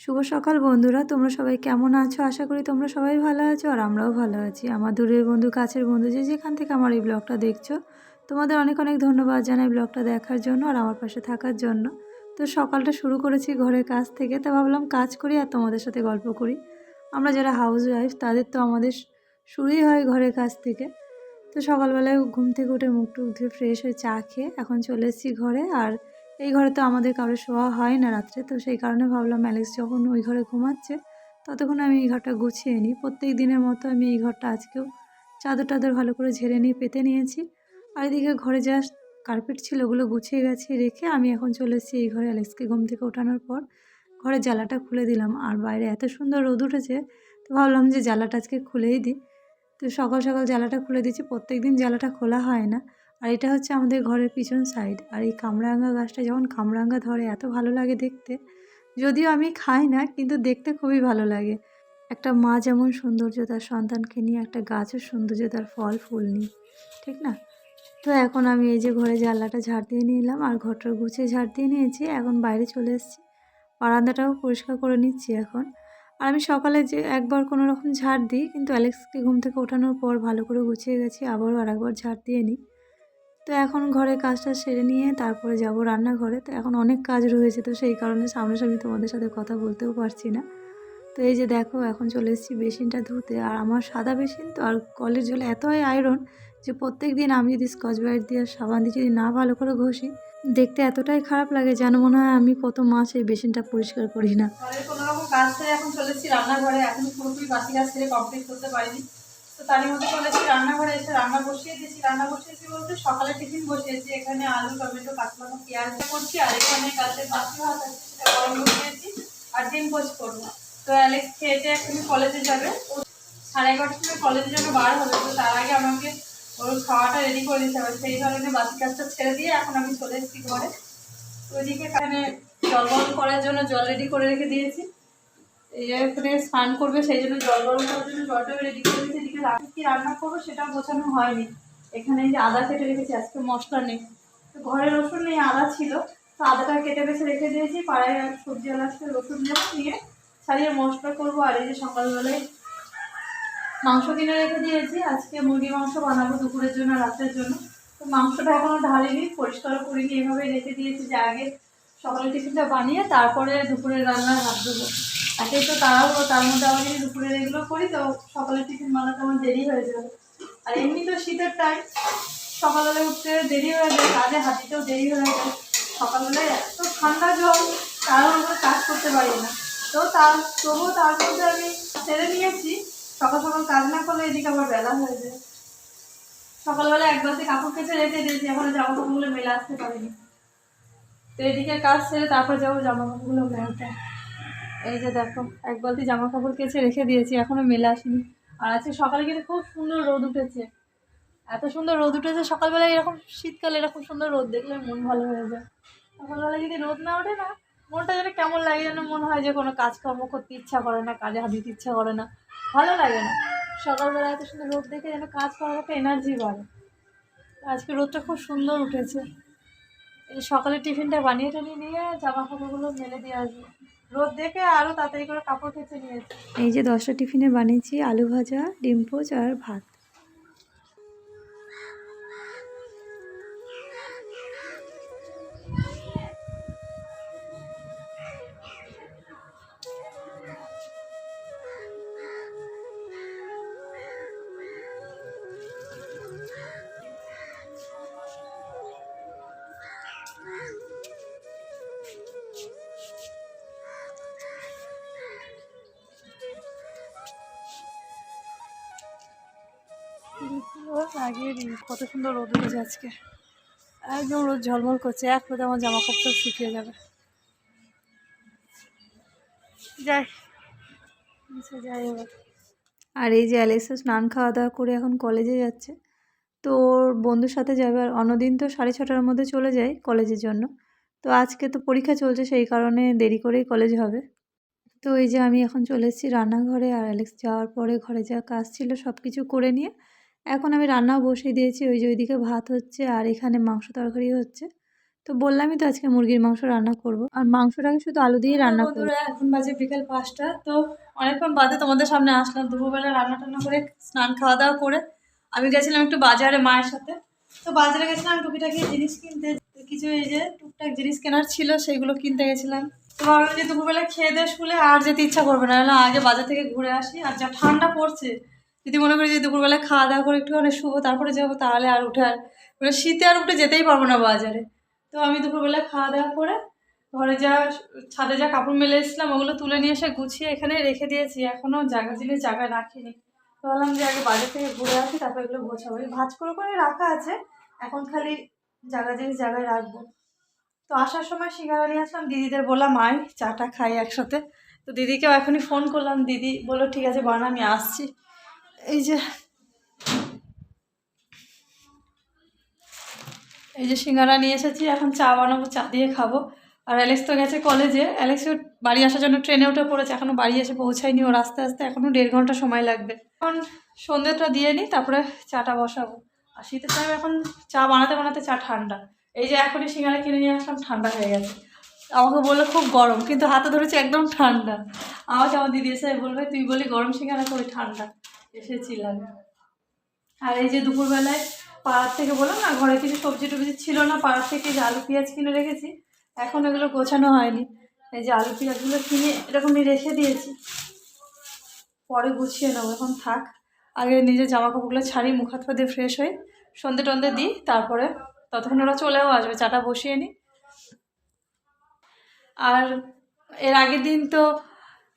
শুভ সকাল বন্ধুরা, তোমরা সবাই কেমন আছো? আশা করি তোমরা সবাই ভালো আছো আর আমরাও ভালো আছি। আমার দূরের বন্ধু, কাছের বন্ধু যে যেখান থেকে আমার এই ব্লগটা দেখছ, তোমাদের অনেক অনেক ধন্যবাদ জানাই ব্লগটা দেখার জন্য আর আমার পাশে থাকার জন্য। তো সকালটা শুরু করেছি ঘরের কাজ থেকে, তো ভাবলাম কাজ করি আর তোমাদের সাথে গল্প করি। আমরা যারা হাউস ওয়াইফ তাদের তো আমাদের শুরুই হয় ঘরের কাজ থেকে। তো সকালবেলায় ঘুম থেকে উঠে মুখ টুক ধুয়ে ফ্রেশ হয়ে চা খেয়ে এখন চলে এসেছি ঘরে আর এই ঘরে তো আমাদের কারোর শোয়া হয় না রাত্রে, তো সেই কারণে ভাবলাম অ্যালেক্স যখন ওই ঘরে ঘুমাচ্ছে, ততক্ষণ আমি এই ঘরটা গুছিয়ে নিই। প্রত্যেক দিনের মতো আমি এই ঘরটা আজকেও চাদর টাদর ভালো করে ঝেড়ে নিয়ে পেতে নিয়েছি। আর এদিকে ঘরে যা কার্পেট ছিল ওগুলো গুছিয়ে গেছে রেখে আমি এখন চলে এসেছি এই ঘরে অ্যালেক্সকে ঘুম থেকে ওঠানোর পর। ঘরের জ্বালাটা খুলে দিলাম, আর বাইরে এত সুন্দর রোদ উঠেছে, তো ভাবলাম যে জ্বালাটা আজকে খুলেই দিই। তো সকাল সকাল জ্বালাটা খুলে দিচ্ছি প্রত্যেক দিন জ্বালাটা খোলা হয় না। আর এটা হচ্ছে আমাদের ঘরের পিছন সাইড আর এই কামরাঙ্গা গাছটা যখন কামরাঙ্গা ধরে, এত ভালো লাগে দেখতে। যদিও আমি খাই না, কিন্তু দেখতে খুবই ভালো লাগে। একটা মা যেমন সৌন্দর্য, তার সন্তানকে নিয়ে একটা গাছের সৌন্দর্য, তার ফল, ফুল নিয়ে। ঠিক না? তো এখন আমি এই যে ঘরে জানলাটা ঝাড় দিয়ে নিলাম, আর ঘরটা গুছিয়ে ঝাড় দিয়ে নিয়েছি। এখন বাইরে চলে এসেছি। বারান্দাটাও পরিষ্কার করে নিচ্ছি এখন। আর আমি সকালে যে একবার কোনো রকম ঝাড় দিই, কিন্তু অ্যালেক্সকে ঘুম থেকে ওঠানোর পর ভালো করে গুছিয়ে গেছি, আবারও আরেকবার ঝাড় দিয়ে নিই। তো এখন ঘরে কাজটা সেরে নিয়ে তারপরে যাব রান্নাঘরে। তো এখন অনেক কাজ রয়েছে, তো সেই কারণে সামনাসামনি তোমাদের সাথে কথা বলতেও পারছি না। তো এই যে দেখো, এখন চলে এসেছি বেসিনটা ধুতে। আর আমার সাদা বেসিন তো আর কলের জলে এতই আয়রন যে প্রত্যেক দিন আমি যদি স্কচ ব্রাইট দিয়ে সাবান দিয়ে যদি না ভালো করে ঘষি, দেখতে এতটাই খারাপ লাগে যেন মনে হয় আমি কত মাস এই বেসিনটা পরিষ্কার করি না। ঘরের কোনো রকম কাজ সেরে এখন চলেছি রান্নাঘরে। এখন পুরোপুরি বাসি কাজ সেরে কমপ্লিট করতে পারিনি। তারই মধ্যে চলেছি রান্নাঘরে, এসে রান্না বসিয়ে দিয়েছি। রান্না বসিয়েছি বলতে সকালে টিফিন বসিয়েছি। এখানে আলু, টমেটো কাঁচমানো পেঁয়াজ করছি, আর এখানে কালকে বাসি ভাত আছে, সেটা গরম বসিয়েছি আর ডিম পোচ করব। তো অ্যালেক্স খেয়েতে এখনই কলেজে যাবে। সাড়ে এগারোটার সময় কলেজের জন্য বার হবে, তো তার আগে আমাকে ওর খাওয়াটা রেডি করে দিতে হবে। সেই কারণে বাসি কাজটা ছেড়ে দিয়ে এখন আমি চলে এসেছি ঘরে। ওইদিকে এখানে জল করার জন্য জল রেডি করে রেখে দিয়েছি। এই যে স্নান করবে, সেই জন্য জল গরম করার জন্য জলটা রেডি করে দিয়েছি এদিকে রাতে কি রান্না করব সেটা বোঝানো হয়নি। এখানে যে আদা কেটে রেখেছি, আজকে মশলা নেই। তো ঘরে রসুন নেই, আদা ছিল। তো আদাটা কেটে বেছে রেখে দিয়েছি, পাড়ায় আর সবজি আলাদা রসুন নেব নিয়ে ছাড়িয়ে মশলা করব। আর এই যে সকালবেলায় মাংস কিনে রেখে দিয়েছি, আজকে মুরগি মাংস বানাবো দুপুরের জন্য, রাতের জন্য। তো মাংসটা এখনও ঢালিনি পরিষ্কার করিনি এভাবে রেখে দিয়েছি যে আগে সকালে টিফিনটা বানিয়ে তারপরে দুপুরের রান্নার হাত দেবো একেই তো তাড়াহুড়ো তার মধ্যে আবার যদি দুপুরের এগুলো করি, তো সকালে টিফিন বানাতে আমার দেরি হয়ে যাবে। আর এমনি তো শীতের টাইম সকালবেলা উঠতে দেরি হয়ে যায়, কাজে হাতিতেও দেরি হয়ে যায়। সকালবেলায় এত ঠান্ডা জল মধ্যে কাজ করতে পারি না। তো তার, তবুও তার মধ্যে আমি ছেড়ে নিয়েছি। সকাল সকাল কাজ না করলে এদিকে আবার বেলা হয়ে যায়। সকালবেলা এক বালতি কাপড় কেচে রেখে দিয়েছি, এখনও জামা কাপড়গুলো মেলে আসতে পারিনি। তো এদিকে কাজ সেরে তারপর যাব জামা কাপড়গুলো মেলতে। এই যে দেখো, এক বালতি জামা কাপড় কেচে রেখে দিয়েছি, এখনও মেলে আসেনি। আর আজকে সকালে কিন্তু খুব সুন্দর রোদ উঠেছে। এত সুন্দর রোদ উঠেছে সকালবেলায় এরকম, শীতকালে এরকম সুন্দর রোদ দেখলে মন ভালো হয়ে যায়। সকালবেলা যদি রোদ না ওঠে না, মনটা যেন কেমন লাগে যেন মনে হয় যে কোনো কাজকর্ম করতে ইচ্ছা করে না, কাজে হাত দিতে ইচ্ছা করে না, ভালো লাগে না। সকালবেলা এত সুন্দর রোদ দেখে যেন কাজ করার একটা এনার্জি বাড়ে। আজকে রোদটা খুব সুন্দর উঠেছে। এই সকালে টিফিনটা বানিয়ে টানিয়ে নিয়ে জামা কাপড়গুলো মেলে দিয়ে আসব। রোদ দেখে আরও তাড়াতাড়ি করে কাপড় কেচে নিয়েছি। এই যে দশটা টিফিনে বানিয়েছি আলু ভাজা, ডিম পোচ আর ভাত। দিই কত সুন্দর রোদ উঠেছে আজকে। একদম রোদ ঝলমল করছে, এক রোদে আমার জামা কাপড় শুকিয়ে যাবে। যাই যাই আর এই যে অ্যালেক্সা স্নান খাওয়া দাওয়া করে এখন কলেজে যাচ্ছে, তো ওর বন্ধুর সাথে যাবে, আর অন্যদিন তো সাড়ে ছটার মধ্যে চলে যায় কলেজের জন্য। তো আজকে তো পরীক্ষা চলছে, সেই কারণে দেরি করেই কলেজ হবে। তো এই যে আমি এখন চলে এসেছি রান্নাঘরে, আর অ্যালেক্স যাওয়ার পরে ঘরে যা কাজ ছিল সব কিছু করে নিয়ে এখন আমি রান্নাও বসিয়ে দিয়েছি ওই যে ওইদিকে ভাত হচ্ছে আর এখানে মাংস তরকারি হচ্ছে। তো বললামই তো আজকে মুরগির মাংস রান্না করব। আর মাংসটাকে শুধু আলু দিয়ে রান্না করব। এখন বাজে বিকেল পাঁচটা। তো অনেকক্ষণ বাদে তোমাদের সামনে আসলাম। দুপুরবেলা রান্না টান্না করে স্নান খাওয়া দাওয়া করে আমি গেছিলাম একটু বাজারে মায়ের সাথে। তো বাজারে গেছিলাম টুকিটাকি জিনিস কিনতে। কিছু এই যে টুকটাক জিনিস কেনার ছিল সেইগুলো কিনতে গেছিলাম। তো ভাবলাম যে দুপুরবেলা খেয়ে দিয়ে শুলে আর যেতে ইচ্ছা করবে না। না আগে বাজার থেকে ঘুরে আসি। আর যা ঠান্ডা পড়ছে যদি মনে করি যে দুপুরবেলা খাওয়া দাওয়া করে একটুখানি শুভ তারপরে যাব, তাহলে আর উঠে আর মানে শীতে আর উঠে যেতেই পারব না বাজারে। তো আমি দুপুরবেলা খাওয়া দাওয়া করে ঘরে যা ছাদে যা কাপড় মেলে এসেছিলাম, ওগুলো তুলে নিয়ে এসে গুছিয়ে এখানে রেখে দিয়েছি। এখনও জায়গা জিনিস জায়গায় রাখিনি। ভাবলাম যে আগে বাজার থেকে ঘুরে আসি, তারপর এগুলো গোছাবো। ভাজ করে করে রাখা আছে, এখন খালি জায়গা জিনিস জায়গায় রাখব। তো আসার সময় সিঙ্গারা নিয়ে আসলাম, দিদিদের বললাম, আয়, চাটা খাই একসাথে। তো দিদিকেও এখনই ফোন করলাম, দিদি বলল, ঠিক আছে বানা আমি আসছি। এই যে এই যে সিঙ্গারা নিয়ে এসেছি, এখন চা বানাবো, চা দিয়ে খাব। আর অ্যালেক্স তো গেছে কলেজে। অ্যালেক্স বাড়ি আসার জন্য ট্রেনে উঠে পড়েছে এখনও বাড়ি এসে পৌঁছায়নি ওর আস্তে আস্তে এখনও দেড় ঘণ্টা সময় লাগবে। এখন সন্ধ্যেটা দিয়ে নিই তারপরে চাটা বসাবো। আর শীতের টাইম এখন চা বানাতে বানাতে চা ঠান্ডা। এই যে এখনই সিঙ্গারা কিনে নিয়ে আসলাম, ঠান্ডা হয়ে গেছে। আমাকে বলল খুব গরম, কিন্তু হাতে ধরেছে একদম ঠান্ডা। আমাকে আমার দিদি এসে বলবে, তুই বলি গরম সিঙ্গারা কই, ঠান্ডা। এসেছিলাম আর এই যে দুপুরবেলায় পাড়ার থেকে বললাম না, ঘরে কিছু সবজি টবজি ছিল না, পাড়ার থেকে যে আলু পেঁয়াজ কিনে রেখেছি। এখন এগুলো গোছানো হয়নি। এই যে আলু পেঁয়াজগুলো কিনে এরকমই রেখে দিয়েছি। পরে গুছিয়ে নেব, এখন থাক। আগে নিজের জামা কাপড়গুলো ছাড়ি, মুখ হাত পা দিয়ে ফ্রেশ হই। সন্ধে টন্ধে দিই, তারপরে ততক্ষণ ওরা চলেও আসবে, চাটা বসিয়ে নিই আর এর আগের দিন তো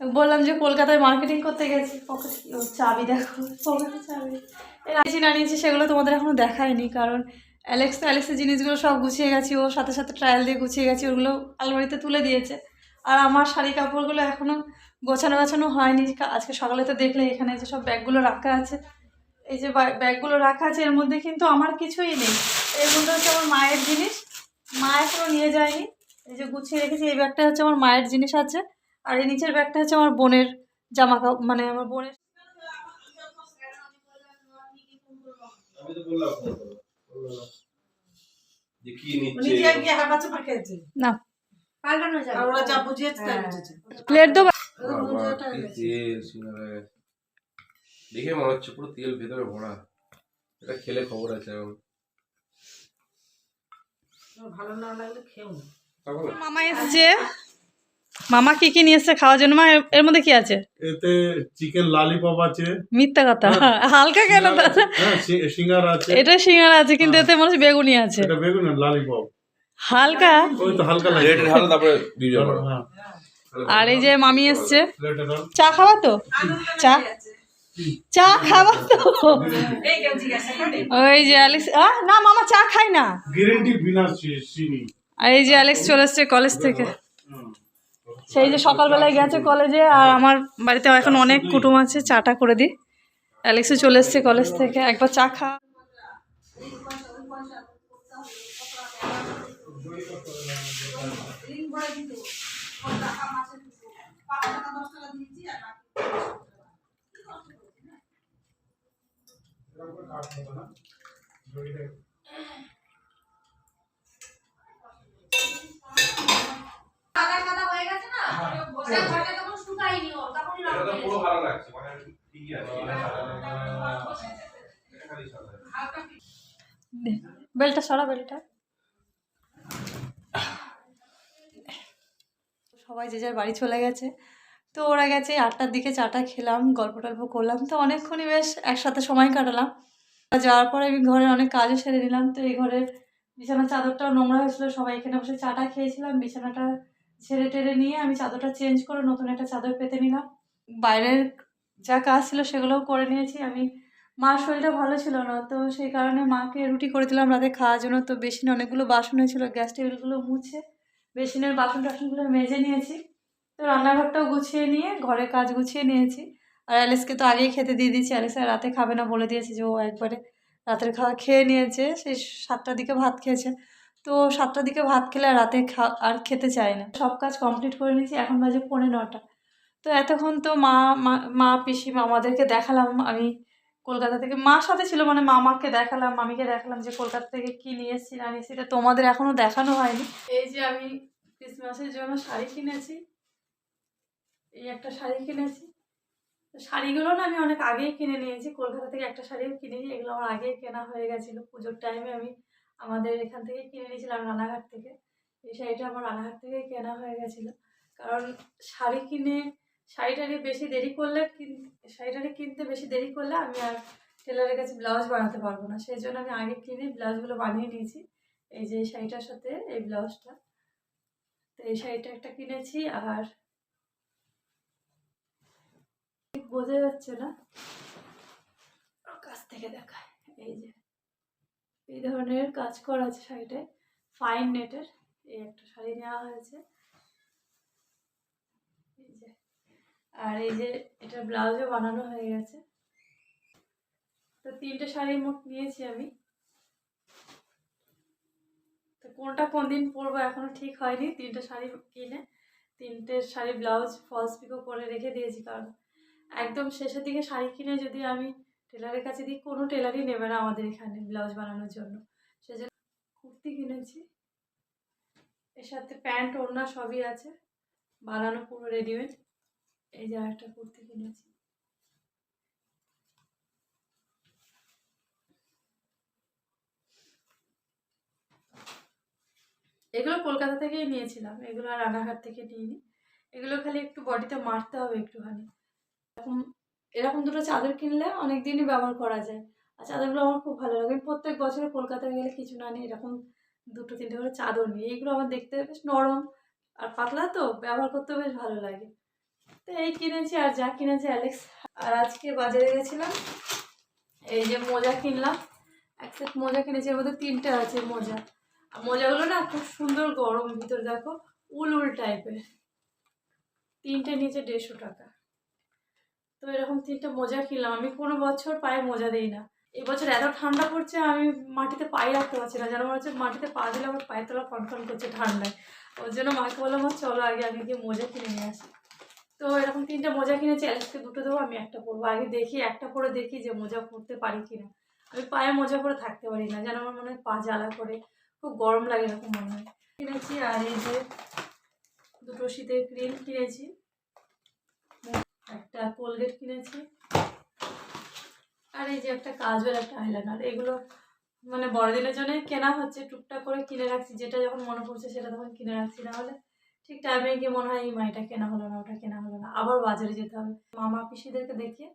বললাম যে কলকাতায় মার্কেটিং করতে গেছি। চাবি দেখো চাবি। আগে যে নিয়েছি সেগুলো তোমাদের এখনও দেখায়নি, কারণ অ্যালেক্স তো অ্যালেক্সের জিনিসগুলো সব গুছিয়ে গেছি, ও সাথে সাথে ট্রায়াল দিয়ে গুছিয়ে গেছি, ওগুলো আলমারিতে তুলে দিয়েছে। আর আমার শাড়ি কাপড়গুলো এখনও গোছানো গাছানো হয়নি। আজকে সকালে তো দেখলে এখানে যে সব ব্যাগগুলো রাখা আছে। এই যে ব্যাগগুলো রাখা আছে, এর মধ্যে কিন্তু আমার কিছুই নেই। এর মধ্যে হচ্ছে আমার মায়ের জিনিস। মা এখনও নিয়ে যায়নি। এই যে গুছিয়ে রেখেছি, এই ব্যাগটা হচ্ছে আমার মায়ের জিনিস আছে। আর এই নিচের ব্যাগটা হচ্ছে আমার বোনের জামা মানে আমার বোনের। আমি তো বললাম ফোন করো। বলল না। যে কি নিচ্ছে? উনি যে গিয়ে হাত বাচ্চা পাঠিয়েছে না। আর ওরা যা বুঝিয়েছে তাই বুঝেছে। প্লেট দেবো তেল দেখে মনে হচ্ছে পুরো তেল ভেতরে ভরা। এটা খেলে খবর আছে এখন। ভালো না লাগলে খেও না? মামা এসছে। মামা কি কি নিয়ে এসছে খাওয়ার জন্য? মা এর- মধ্যে কি আছে? এতে চিকেন ললিপপ আছে। মিথ্যা কথা। হালকা কেন দাদা হ্যাঁ সিঙ্গার আছে। এটা সিঙ্গারা আছে কিন্তু এতে মনে হচ্ছে বেগুনি আছে। এটা বেগুন ললিপপ হালকা? ওই তো হালকা লাগে। প্লেটে ঢালো তারপরে দিয়ে যাব হ্যাঁ। আর এই যে মামি এসছে। চা খাওয়া তো? চা? চা খাওয়া তো? ওই যে অ্যালেক্স আহ, না মামা চা খাই না। গ্রিন টি বিনা চিনি আর এই যে অ্যালেক্স চলে এসছে কলেজ থেকে। সেই যে সকালবেলায় গেছে কলেজে আর আমার বাড়িতে এখন অনেক কুটুম আছে, চাটা করে দিই। অ্যালেক্সও চলে এসছে কলেজ থেকে, একবার চা খা। এটা তো পুরো ভালো লাগছে মানে ঠিকই আছে এটা খালি সাদা। বেলটা সরা, বেলটা। সবাই যে যার বাড়ি চলে গেছে। তো ওরা গেছে, আটটার দিকে চাটা খেলাম, গল্প টল্প করলাম। তো অনেকক্ষণই বেশ একসাথে সময় কাটালাম। যাওয়ার পরে আমি ঘরের অনেক কাজও সেরে নিলাম। তো এই ঘরের বিছানার চাদরটাও নোংরা হয়েছিল, সবাই এখানে বসে চাটা খেয়েছিলাম। বিছানাটা ছেড়ে টেড়ে নিয়ে আমি চাদরটা চেঞ্জ করে নতুন একটা চাদর পেতে নিলাম। বাইরের যা কাজ ছিল সেগুলোও করে নিয়েছি। আমি, মার শরীরটা ভালো ছিল না, তো সেই কারণে মাকে রুটি করে দিলাম রাতে খাওয়ার জন্য। তো বেসিনে অনেকগুলো বাসন হয়েছিল, গ্যাস টেবিলগুলো মুছে বেসিনের বাসন টাসনগুলো মেজে নিয়েছি। তো রান্নাঘরটাও গুছিয়ে নিয়ে, ঘরের কাজ গুছিয়ে নিয়েছি। আর অ্যালেক্সকে তো আগেই খেতে দিয়ে দিয়েছি অ্যালেক্স আর রাতে খাবে না বলে দিয়েছি যে ও একবারে রাতের খাওয়া খেয়ে নিয়েছে, সেই সাতটার দিকে ভাত খেয়েছে। তো সাতটার দিকে ভাত খেলে আর রাতে খা, আর খেতে চায় না। সব কাজ কমপ্লিট করে নিয়েছি, এখন বাজে পৌনে নটা। তো এতক্ষণ তো মা, মা- মা পিসি মামাদেরকে দেখালাম। আমি কলকাতা থেকে মার সাথে ছিল মানে মামাকে দেখালাম, মামিকে দেখালাম যে কলকাতা থেকে কী নিয়ে এসেছি না নিয়ে এসেছি তোমাদের এখনও দেখানো হয়নি। এই যে আমি ক্রিসমাসের জন্য শাড়ি কিনেছি, এই একটা শাড়ি কিনেছি। শাড়িগুলো না আমি অনেক আগেই কিনে নিয়েছি, কলকাতা থেকে একটা শাড়িও কিনেছি, এগুলো আমার আগেই কেনা হয়ে গেছিল। পুজোর টাইমে আমি আমাদের এখান থেকে কিনে নিয়েছিলাম রানাঘাট থেকে। এই শাড়িটা আমার রানাঘাট থেকেই কেনা হয়ে গেছিল। কারণ শাড়ি কিনে শাড়িটারি বেশি দেরি করলে শাড়িটারি কিনতে বেশি দেরি করলে আমি আর টেলারের কাছে ব্লাউজ বানাতে পারব না। সেই জন্য আমি আগে কিনে ব্লাউজগুলো বানিয়ে নিয়েছি। এই যে শাড়িটার সাথে এই ব্লাউজটা। তো এই শাড়িটা একটা কিনেছি আর ঠিক বোঝা যাচ্ছে না। কাছ থেকে দেখায় এই যে, এই ধরনের কাজ করা আছে শাড়িটায়। ফাইন নেটের এই একটা শাড়ি নেওয়া হয়েছে। এই যে আর এই যে এটা ব্লাউজও বানানো হয়ে গেছে। তো তিনটে শাড়ি মোট নিয়েছি আমি। তো কোনটা কোন দিন পরবো এখনও ঠিক হয়নি। তিনটে শাড়ি কিনে তিনটে শাড়ি ব্লাউজ ফলস পিকো করে রেখে দিয়েছি কারণ একদম শেষের দিকে শাড়ি কিনে যদি আমি টেলারের কাছে দিই, কোনো টেলারই নেবে না আমাদের এখানে ব্লাউজ বানানোর জন্য। সেজন্য কুর্তি কিনেছি। এর সাথে প্যান্ট, ওড়না সবই আছে। বানানো পুরো রেডিমেড এই যে একটা কুর্তি কিনেছি। এগুলো কলকাতা থেকেই নিয়েছিলাম। এগুলো আর রানাঘাট থেকে নিইনি। এগুলো খালি একটু বডিতে মারতে হবে একটুখানি। এরকম এরকম দুটো চাদর কিনলে অনেক দিনই ব্যবহার করা যায়। আর চাদরগুলো আমার খুব ভালো লাগে। প্রত্যেক বছর কলকাতায় গেলে কিছু না নিই এরকম দুটো, তিনটে করে চাদর নিই। এইগুলো আমার দেখতে বেশ নরম আর পাতলা তো, ব্যবহার করতে বেশ ভালো লাগে। তো এই কিনেছি আর যা কিনেছি অ্যালেক্স আর আজকে বাজারে গেছিলাম। এই যে মোজা কিনলাম। এক সেট মোজা কিনেছি, এর মধ্যে তিনটে আছে মোজা। আর মোজাগুলো না খুব সুন্দর গরম ভিতর, দেখো উল উল টাইপের তিনটে নিচে দেড়শো টাকা। তো এরকম তিনটে মোজা কিনলাম। আমি কোনো বছর পায়ে মোজা দিই না। এবছর এত ঠান্ডা পড়ছে, আমি মাটিতে পায়ে রাখতে পারছি না। যেন মনে হচ্ছে মাটিতে পা দিলে আমার পায়ে তোলা কনকন করছে ঠান্ডায়। ওর জন্য মাকে বললাম চলো আগে আমি গিয়ে মোজা কিনে নিয়ে আসি। তো এরকম তিনটে মোজা কিনেছি অ্যালেক্সকে দুটো দেবো, আমি একটা পরবো। আগে দেখি, একটা পরে দেখি যে মোজা পরতে পারি কি না আমি পায়ে মোজা পরে থাকতে পারি না, যেন আমার মনে হয় পা জ্বালা করে, খুব গরম লাগে এরকম মনে হয়। কিনেছি, আর এই যে দুটো শীতের ক্রিম কিনেছি। একটা কোলগেট কিনেছি। আর এই যে একটা কাজল, একটা আইলাইনার, এগুলো মানে বড়দিনের জন্যই কেনা হচ্ছে, টুকটাক করে কিনে রাখছি, যেটা যখন মনে পড়ছে সেটা তখন কিনে রাখছি, নাহলে ঠিক টাইমে গিয়ে মনে হয়, এই মাইটা কেনা হলো না, ওটা কেনা হলো না। আবার বাজারে যেতে হবে। মামা পিসিদেরকে দেখিয়ে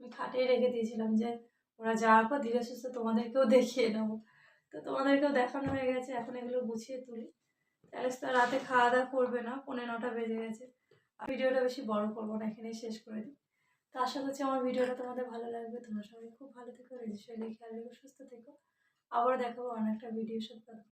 আমি খাটেই রেখে দিয়েছিলাম যে, ওরা যাওয়ার পর ধীরে সুস্থে তোমাদেরকেও দেখিয়ে নেব। তো তোমাদেরকেও দেখানো হয়ে গেছে, এখন এগুলো গুছিয়ে তুলি। অ্যালেক্স তো রাতে খাওয়া দাওয়া করবে না পনেরো নটা বেজে গেছে। ভিডিওটা বেশি বড় করব না, এখানেই শেষ করে দিই। তো আশা করছি আমার ভিডিওটা তোমাদের ভালো লাগবে। তোমরা সবাই খুব ভালো থেকো, রেজিস্ট্রি খেয়াল রেখো, সুস্থ থেকো। আবার দেখাবো অনেকটা ভিডিওর সাথে।